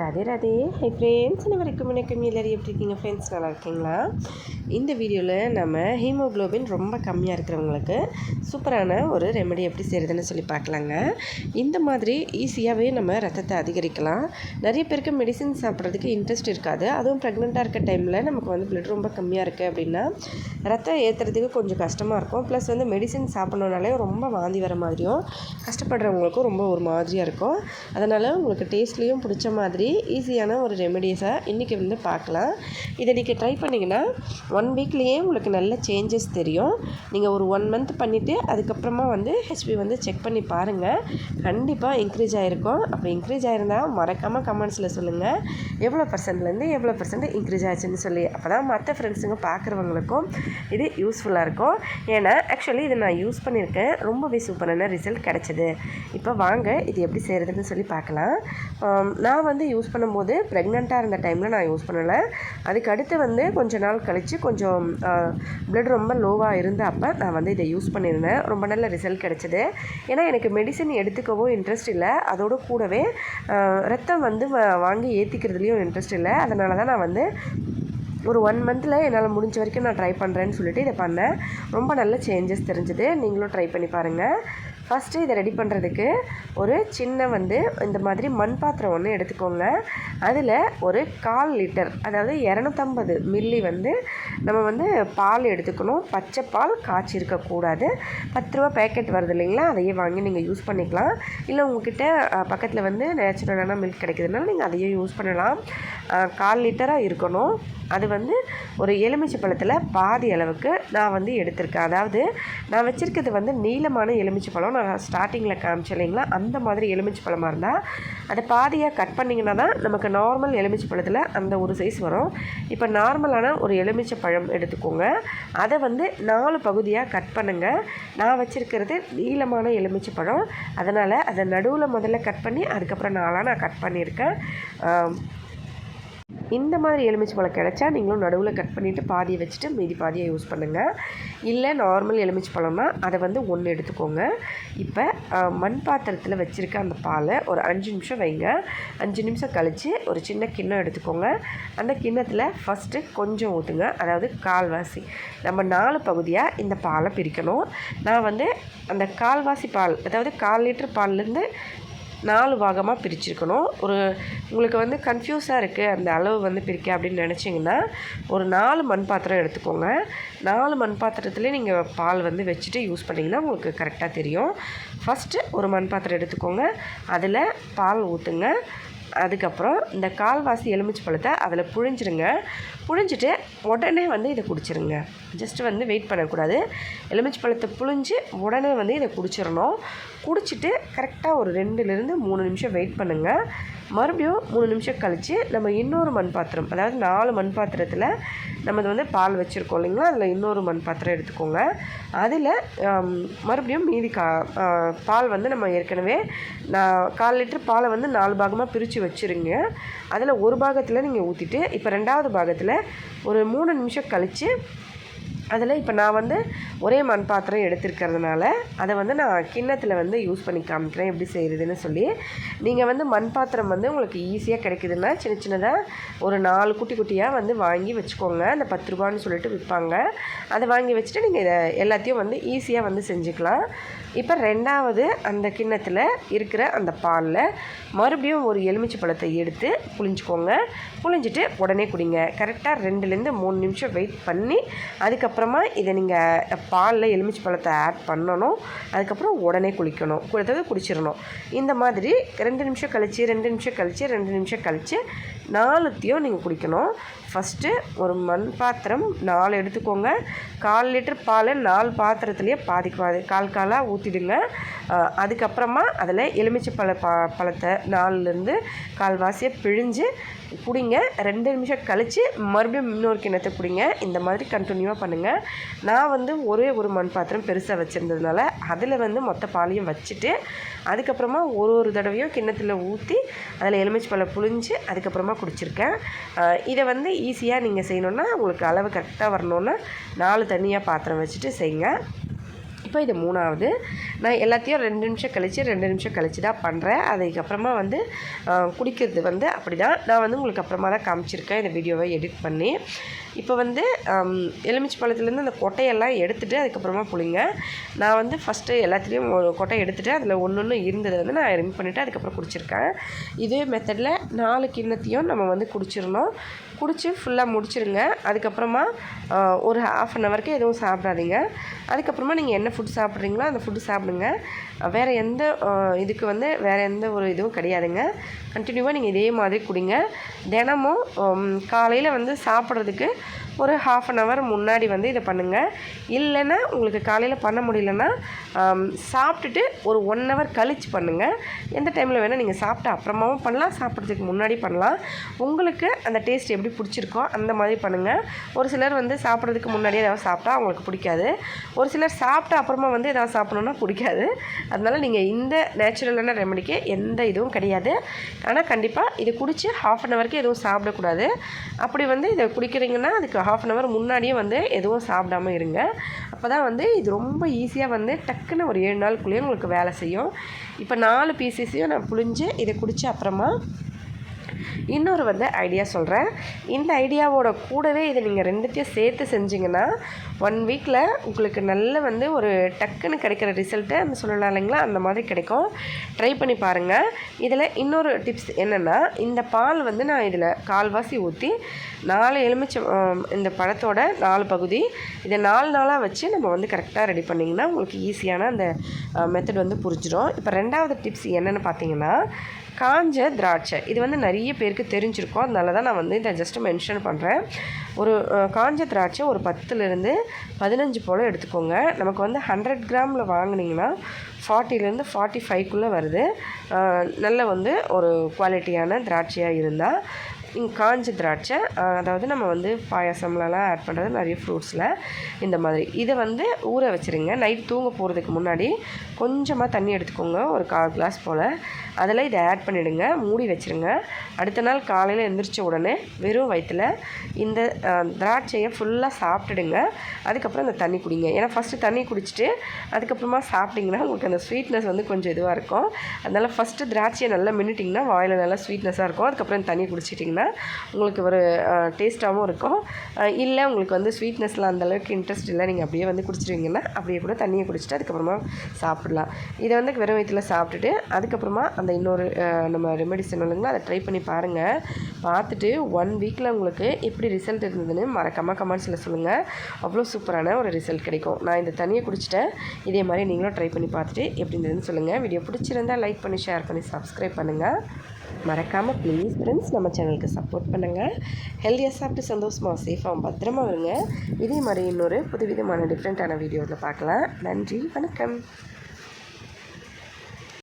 Radhe Radhe. Hi friends அனைவருக்கும் வணக்கம். எல்லோரும் எப்படி இருக்கீங்க? ஃப்ரெண்ட்ஸ் நல்லா இருக்கீங்களா? இந்த வீடியோவில் நம்ம ஹீமோக்ளோபின் ரொம்ப கம்மியாக இருக்கிறவங்களுக்கு சூப்பரான ஒரு ரெமெடி எப்படி செய்கிறதுன்னு சொல்லி பார்க்கலாங்க. இந்த மாதிரி ஈஸியாகவே நம்ம ரத்தத்தை அதிகரிக்கலாம். நிறைய பேருக்கு மெடிசின் சாப்பிட்றதுக்கு இன்ட்ரெஸ்ட் இருக்காது. அதுவும் ப்ரெக்னெண்ட்டாக இருக்க டைமில் நமக்கு வந்து பிளட் ரொம்ப கம்மியாக இருக்குது அப்படின்னா ரத்தம் ஏற்றுறதுக்கு கொஞ்சம் கஷ்டமாக இருக்கும். ப்ளஸ் வந்து மெடிசின் சாப்பிட்ணுனாலே ரொம்ப வாந்தி வர மாதிரியும் கஷ்டப்படுறவங்களுக்கும் ரொம்ப ஒரு மாதிரியாக இருக்கும். அதனால் உங்களுக்கு டேஸ்ட்லேயும் பிடிச்ச மாதிரி ஈஸியான ஒரு ரெமெடிஸை இன்றைக்கி வந்து பார்க்கலாம். இதை நீங்கள் ட்ரை பண்ணிங்கன்னா ஒன் வீக்லேயே உங்களுக்கு நல்ல சேஞ்சஸ் தெரியும். நீங்கள் ஒரு ஒன் மந்த் பண்ணிவிட்டு அதுக்கப்புறமா வந்து ஹெச்பி வந்து செக் பண்ணி பாருங்கள் கண்டிப்பாக இன்க்ரீஸ் ஆகிருக்கும் அப்போ இன்க்ரீஸ் ஆகிருந்தால் மறக்காமல் கமெண்ட்ஸில் சொல்லுங்கள் எவ்வளோ பர்சன்ட்லேருந்து எவ்வளோ பர்சன்ட் இன்க்ரீஸ் ஆச்சுன்னு சொல்லி. அப்போ தான் மற்ற ஃப்ரெண்ட்ஸுங்க பார்க்குறவங்களுக்கும் இது யூஸ்ஃபுல்லாக இருக்கும். ஏன்னா ஆக்சுவலி இதை நான் யூஸ் பண்ணியிருக்கேன் ரொம்பவே சூப்பரான ரிசல்ட் கிடச்சிது. இப்போ வாங்க இது எப்படி செய்கிறதுன்னு சொல்லி பார்க்கலாம். நான் வந்து யூஸ் பண்ணும்போது ப்ரெக்னெண்ட்டாக இருந்த டைமில் நான் யூஸ் பண்ணலை. அதுக்கு அடுத்து வந்து கொஞ்ச நாள் கழித்து கொஞ்சம் ப்ளட் ரொம்ப லோவாக இருந்த அப்போ நான் வந்து இதை யூஸ் பண்ணியிருந்தேன் ரொம்ப நல்ல ரிசல்ட் கிடச்சிது. ஏன்னா எனக்கு மெடிசன் எடுத்துக்கவும் இன்ட்ரெஸ்ட் இல்லை. அதோடு கூடவே ரத்தம் வந்து வாங்கி ஏற்றிக்கிறதுலையும் இன்ட்ரெஸ்ட் இல்லை. அதனால தான் நான் வந்து ஒரு ஒன் மந்தில் என்னால் முடிஞ்ச வரைக்கும் நான் ட்ரை பண்ணுறேன்னு சொல்லிட்டு இதை பண்ணேன். ரொம்ப நல்ல சேஞ்சஸ் தெரிஞ்சுது. நீங்களும் ட்ரை பண்ணி பாருங்கள் ஃபஸ்ட்டு இதை ரெடி பண்ணுறதுக்கு ஒரு சின்ன வந்து இந்த மாதிரி மண் பாத்திரம் ஒன்று எடுத்துக்கோங்க. அதில் ஒரு கால் லிட்டர் அதாவது இரநூத்தம்பது மில்லி வந்து நம்ம வந்து பால் எடுத்துக்கணும். பச்சை பால் காய்ச்சி இருக்கக்கூடாது பத்து ரூபா பேக்கெட் வருது இல்லைங்களா? அதையே வாங்கி நீங்கள் யூஸ் பண்ணிக்கலாம். இல்லை உங்ககிட்ட பக்கத்தில் வந்து நேச்சுரலான மில்க் கிடைக்குதுனால நீங்கள் அதையே யூஸ் பண்ணலாம். கால் லிட்டராக இருக்கணும். அது வந்து ஒரு எலுமிச்சை பழத்தில் பாதி அளவுக்கு நான் வந்து எடுத்திருக்கேன். அதாவது நான் வச்சுருக்கிறது வந்து நீளமான எலுமிச்சை பழம் நான் ஸ்டார்டிங்கில் காமிச்சேன் இல்லைங்களா? அந்த மாதிரி எலுமிச்சை பழமாக இருந்தால் அதை பாதியாக கட் பண்ணிங்கன்னா தான் நமக்கு நார்மல் எலுமிச்சை பழத்தில் அந்த ஒரு சைஸ் வரும். இப்போ நார்மலான ஒரு எலுமிச்சை பழம் எடுத்துக்கோங்க. அதை வந்து நாலு பகுதியாக கட் பண்ணுங்கள் நான் வச்சுருக்கிறது நீளமான எலுமிச்சை பழம். அதனால் அதை நடுவில் முதல்ல கட் பண்ணி அதுக்கப்புறம் நாளாக நான் கட் பண்ணியிருக்கேன். இந்த மாதிரி எலுமிச்சை பழம் கிடச்சா நீங்களும் நடுவில் கட் பண்ணிவிட்டு பாதியை வச்சுட்டு மீதி பாதியை யூஸ் பண்ணுங்கள் இல்லை நார்மல் எலுமிச்சை பழம்னா அதை வந்து ஒன்று எடுத்துக்கோங்க. இப்போ மண் பாத்திரத்தில் வச்சுருக்க அந்த பாலை ஒரு அஞ்சு நிமிஷம் வைங்க. அஞ்சு நிமிஷம் கழித்து ஒரு சின்ன கிண்ணம் எடுத்துக்கோங்க. அந்த கிண்ணத்தில் ஃபஸ்ட்டு கொஞ்சம் ஊற்றுங்க அதாவது கால்வாசி. நம்ம நாலு பகுதியாக இந்த பாலை பிரிக்கணும். நான் வந்து அந்த கால்வாசி பால் அதாவது கால் லிட்டர் பால்லேருந்து நாலு பாகமாக பிரிச்சிருக்கணும். ஒரு உங்களுக்கு வந்து கன்ஃபியூஸாக இருக்குது அந்த அளவு வந்து பிரிக்க அப்படின்னு நினச்சிங்கன்னா ஒரு நாலு மண் பாத்திரம் எடுத்துக்கோங்க. நாலு மண் பாத்திரத்துலேயே நீங்கள் பால் வந்து வச்சுட்டு யூஸ் பண்ணிங்கன்னா உங்களுக்கு கரெக்டாக தெரியும். ஃபஸ்ட்டு ஒரு மண் பாத்திரம் எடுத்துக்கோங்க. அதில் பால் ஊற்றுங்க அதுக்கப்புறம் இந்த கால்வாசி எலுமிச்சு பழத்தை அதில் புழிஞ்சிருங்க. புழிஞ்சிட்டு உடனே வந்து இதை குடிச்சிருங்க. ஜஸ்ட்டு வந்து வெயிட் பண்ணக்கூடாது. எலுமிச்சு பழத்தை புழிஞ்சு உடனே வந்து இதை குடிச்சிடணும் குடிச்சிட்டு கரெக்டாக ஒரு ரெண்டுலேருந்து மூணு நிமிஷம் வெயிட் பண்ணுங்கள் மறுபடியும் மூணு நிமிஷம் கழித்து நம்ம இன்னொரு மண் பாத்திரம் அதாவது நாலு மண் பாத்திரத்தில் நம்ம வந்து பால் வச்சுருக்கோம் இல்லைங்களா? அதில் இன்னொரு மண் பாத்திரம் எடுத்துக்கோங்க. அதில் மறுபடியும் மீதி கா பால் வந்து நம்ம ஏற்கனவே நான் கால் லிட்டர் பாலை வந்து நாலு பாகமாக பிரித்து வச்சுருங்க. அதில் ஒரு பாகத்தில் நீங்கள் ஊற்றிட்டு இப்போ ரெண்டாவது பாகத்தில் ஒரு மூணு நிமிஷம் கழித்து அதில் இப்போ நான் வந்து ஒரே மண் பாத்திரம் எடுத்துருக்கிறதுனால அதை வந்து நான் கிண்ணத்தில் வந்து யூஸ் பண்ணி காமிக்கிறேன் எப்படி செய்கிறதுன்னு சொல்லி. நீங்கள் வந்து மண் பாத்திரம் வந்து உங்களுக்கு ஈஸியாக கிடைக்குதுன்னா சின்ன சின்னதாக ஒரு நாலு குட்டி குட்டியாக வந்து வாங்கி வச்சுக்கோங்க. அந்த பத்து ரூபான்னு சொல்லிட்டு விற்பாங்க. அதை வாங்கி வச்சுட்டு நீங்கள் இதை எல்லாத்தையும் வந்து ஈஸியாக வந்து செஞ்சுக்கலாம். இப்போ ரெண்டாவது அந்த கிண்ணத்தில் இருக்கிற அந்த பாலில் மறுபடியும் ஒரு எலுமிச்சை பழத்தை எடுத்து புளிஞ்சுக்கோங்க புளிஞ்சிட்டு உடனே குடிங்க. கரெக்டாக ரெண்டுலேருந்து மூணு நிமிஷம் வெயிட் பண்ணி அதுக்கப்புறம் இதை நீங்கள் பாலில் எலுமிச்சை பழத்தை ஆட் பண்ணணும். அதுக்கப்புறம் உடனே குளிக்கணும். குளித்தது குடிச்சிடணும். இந்த மாதிரி ரெண்டு நிமிஷம் கழித்து ரெண்டு நிமிஷம் கழித்து ரெண்டு நிமிஷம் கழித்து நாலுத்தையும் நீங்கள் குடிக்கணும். ஃபஸ்ட்டு ஒரு மண் பாத்திரம் நாலு எடுத்துக்கோங்க. கால் லிட்டர் பால் நாலு பாத்திரத்துலேயே பாதி பாதி கால் காலாக ஊற்றிடுங்க அதுக்கப்புறமா அதில் எலுமிச்சை பழ ப பழத்தை நாலுலேருந்து கால்வாசியை பிழிஞ்சு குடிங்க ரெண்டு நிமிஷம் கழித்து மறுபடியும் இன்னொரு கிணத்தை குடிங்க இந்த மாதிரி கண்டினியூவாக பண்ணுங்கள் நான் வந்து ஒரே ஒரு மண் பாத்திரம் பெருசாக வச்சுருந்ததுனால அதில் வந்து மொத்த பாலையும் வச்சுட்டு அதுக்கப்புறமா ஒரு ஒரு தடவையும் கிண்ணத்தில் ஊற்றி அதில் எலுமிச்சை பழம் புழிஞ்சு அதுக்கப்புறமா குடிச்சிருக்கேன். இதை வந்து ஈஸியாக நீங்கள் செய்யணுன்னா உங்களுக்கு அளவு கரெக்டாக வரணுன்னா நாலு தனியாக பாத்திரம் வச்சுட்டு செய்யுங்க. இப்போ இது மூணாவது. நான் எல்லாத்தையும் ரெண்டு நிமிஷம் கழித்து ரெண்டு நிமிஷம் கழித்து தான் பண்ணுறேன் அதுக்கப்புறமா வந்து குடிக்கிறது வந்து அப்படி தான் நான் வந்து உங்களுக்கு அப்புறமா தான் காமிச்சிருக்கேன். இந்த வீடியோவை எடிட் பண்ணி. இப்போ வந்து எலுமிச்சி எலுமிச்சை பழத்துலேருந்து அந்த கொட்டையெல்லாம் எடுத்துகிட்டு அதுக்கப்புறமா புளிங்க நான் வந்து ஃபஸ்ட்டு எல்லாத்துலேயும் ஒரு கொட்டை எடுத்துகிட்டு அதில் ஒன்று ஒன்று இருந்ததை வந்து நான் ரிமூவ் பண்ணிவிட்டு அதுக்கப்புறம் குடிச்சிருக்கேன். இதே மெத்தடில் நாலு கிண்ணத்தையும் நம்ம வந்து குடிச்சிடணும். குடித்து ஃபுல்லாக முடிச்சிருங்க. அதுக்கப்புறமா ஒரு ஹாஃப் அன் ஹவருக்கு எதுவும் சாப்பிடாதீங்க. அதுக்கப்புறமா நீங்கள் என்ன ஃபுட் சாப்பிட்றீங்களோ அந்த ஃபுட்டு சாப்பிடுங்க. வேறு எந்த இதுக்கு வந்து வேறு எந்த ஒரு இதுவும் கிடையாதுங்க. கண்டினியூவாக நீங்கள் இதே மாதிரி குடிங்க. தினமும் காலையில் வந்து சாப்பிட்றதுக்கு ஒரு ஹாஃப் அன் ஹவர் முன்னாடி வந்து இதை பண்ணுங்கள் இல்லைன்னா உங்களுக்கு காலையில் பண்ண முடியலன்னா சாப்பிட்டுட்டு ஒரு ஒன் ஹவர் கழித்து பண்ணுங்கள் எந்த டைமில் வேணால் நீங்கள் சாப்பிட்ட அப்புறமாவும் பண்ணலாம் சாப்பிட்றதுக்கு முன்னாடி பண்ணலாம். உங்களுக்கு அந்த டேஸ்ட் எப்படி பிடிச்சிருக்கோ அந்த மாதிரி பண்ணுங்கள் ஒரு சிலர் வந்து சாப்பிட்றதுக்கு முன்னாடியே ஏதாவது சாப்பிட்டா அவங்களுக்கு பிடிக்காது. ஒரு சிலர் சாப்பிட்ட அப்புறமா வந்து ஏதாவது சாப்பிடணுன்னா பிடிக்காது. அதனால் நீங்கள் இந்த நேச்சுரலான ரெமெடிக்கு எந்த இதுவும் கிடையாது. ஆனால் கண்டிப்பாக இது குடித்து ஹாஃப் அன் ஹவருக்கு எதுவும் சாப்பிடக்கூடாது. அப்படி வந்து இதை குடிக்கிறீங்கன்னா அதுக்கு ஹாஃப் அன் ஹவர் முன்னாடியே வந்து எதுவும் சாப்பிடாம இருங்க. அப்போ தான் வந்து இது ரொம்ப ஈஸியாக வந்து டக்குன்னு ஒரு ஏழு நாளுக்குள்ளேயே உங்களுக்கு வேலை செய்யும். இப்போ நாலு பீசஸையும் நான் புழிஞ்சு இதை குடித்த அப்புறமா இன்னொரு வந்து ஐடியா சொல்கிறேன் இந்த ஐடியாவோட கூடவே இதை நீங்கள் ரெண்டுத்தையும் சேர்த்து செஞ்சிங்கன்னா ஒன் வீக்கில் உங்களுக்கு நல்ல வந்து ஒரு டக்குன்னு கிடைக்கிற ரிசல்ட்டு அந்த சொல்லலாம் இல்லைங்களா? அந்த மாதிரி கிடைக்கும். ட்ரை பண்ணி பாருங்கள் இதில் இன்னொரு டிப்ஸ் என்னென்னா இந்த பால் வந்து நான் இதில் கால்வாசி ஊற்றி நாலு எலுமிச்சை இந்த பழத்தோட நாலு பகுதி இதை நாலு நாளாக வச்சு நம்ம வந்து கரெக்டாக ரெடி பண்ணிங்கன்னா உங்களுக்கு ஈஸியான அந்த மெத்தட் வந்து புரிஞ்சிடும் இப்போ ரெண்டாவது டிப்ஸ் என்னென்னு பார்த்தீங்கன்னா காஞ்ச திராட்சை. இது வந்து நிறைய பேருக்கு தெரிஞ்சிருக்கும். அதனால தான் நான் வந்து இதை ஜஸ்ட் மென்ஷன் பண்ணுறேன் ஒரு காஞ்ச திராட்சை ஒரு பத்துலேருந்து பதினஞ்சு போல் எடுத்துக்கோங்க. நமக்கு வந்து ஹண்ட்ரட் கிராமில் வாங்கினீங்கன்னா ஃபார்ட்டிலேருந்து ஃபார்ட்டி ஃபைவ்க்குள்ளே வருது. நல்ல வந்து ஒரு குவாலிட்டியான திராட்சையாக இருந்தால் காஞ்ச திராட்சை அதாவது நம்ம வந்து பாயாசம்லலாம் ஆட் பண்ணுறது நிறைய ஃப்ரூட்ஸில் இந்த மாதிரி. இதை வந்து ஊற வச்சுருங்க. நைட் தூங்க போகிறதுக்கு முன்னாடி கொஞ்சமாக தண்ணி எடுத்துக்கோங்க. ஒரு கால் கிளாஸ் போல். அதில் இதை ஆட் பண்ணிவிடுங்க மூடி வச்சுருங்க. அடுத்த நாள் காலையில் எந்திரிச்ச உடனே வெறும் வயிற்றில் இந்த திராட்சையை ஃபுல்லாக சாப்பிட்டுடுங்க. அதுக்கப்புறம் இந்த தண்ணி குடிங்க. ஏன்னா ஃபஸ்ட்டு தண்ணி குடிச்சிட்டு அதுக்கப்புறமா சாப்பிட்டிங்கன்னா உங்களுக்கு அந்த ஸ்வீட்னஸ் வந்து கொஞ்சம் இதுவாக இருக்கும். அதனால் ஃபஸ்ட்டு திராட்சையை நல்லா மின்னுட்டிங்கன்னா வாயில் நல்லா ஸ்வீட்னஸாக இருக்கும். அதுக்கப்புறம் தண்ணி குடிச்சிட்டிங்கன்னா உங்களுக்கு ஒரு டேஸ்ட்டாகவும் இருக்கும். இல்லை உங்களுக்கு வந்து ஸ்வீட்னஸில் அந்தளவுக்கு இன்ட்ரெஸ்ட் இல்லை நீங்கள் அப்படியே வந்து குடிச்சிருவீங்கன்னா அப்படியே கூட தண்ணியை குடிச்சிட்டு அதுக்கப்புறமா சாப்பிடலாம். இதை வந்து வெறும் வயிற்றில் சாப்பிட்டுட்டு அதுக்கப்புறமா அந்த இன்னொரு நம்ம ரெமெடிஸ் இல்லைங்களா அதை ட்ரை பண்ணி பாருங்கள் பார்த்துட்டு ஒன் வீக்கில் உங்களுக்கு எப்படி ரிசல்ட் இருந்ததுன்னு மறக்காமல் கமெண்ட்ஸில் சொல்லுங்கள் அவ்வளோ சூப்பரான ஒரு ரிசல்ட் கிடைக்கும். நான் இந்த தண்ணியை குடிச்சிட்டேன். இதே மாதிரி நீங்களும் ட்ரை பண்ணி பார்த்துட்டு எப்படி இருந்ததுன்னு சொல்லுங்கள் வீடியோ பிடிச்சிருந்தா லைக் பண்ணி ஷேர் பண்ணி சப்ஸ்கிரைப் பண்ணுங்கள் மறக்காமல் ப்ளீஸ் ஃப்ரெண்ட்ஸ் நம்ம சேனலுக்கு சப்போர்ட் பண்ணுங்கள் ஹெல்த்தியாக சாப்பிட்டு சந்தோஷமாக சேஃபாக பத்திரமா இருங்க. இதே மாதிரி இன்னொரு புதுவிதமான டிஃப்ரெண்ட்டான வீடியோவில் பார்க்கலாம். நன்றி வணக்கம்.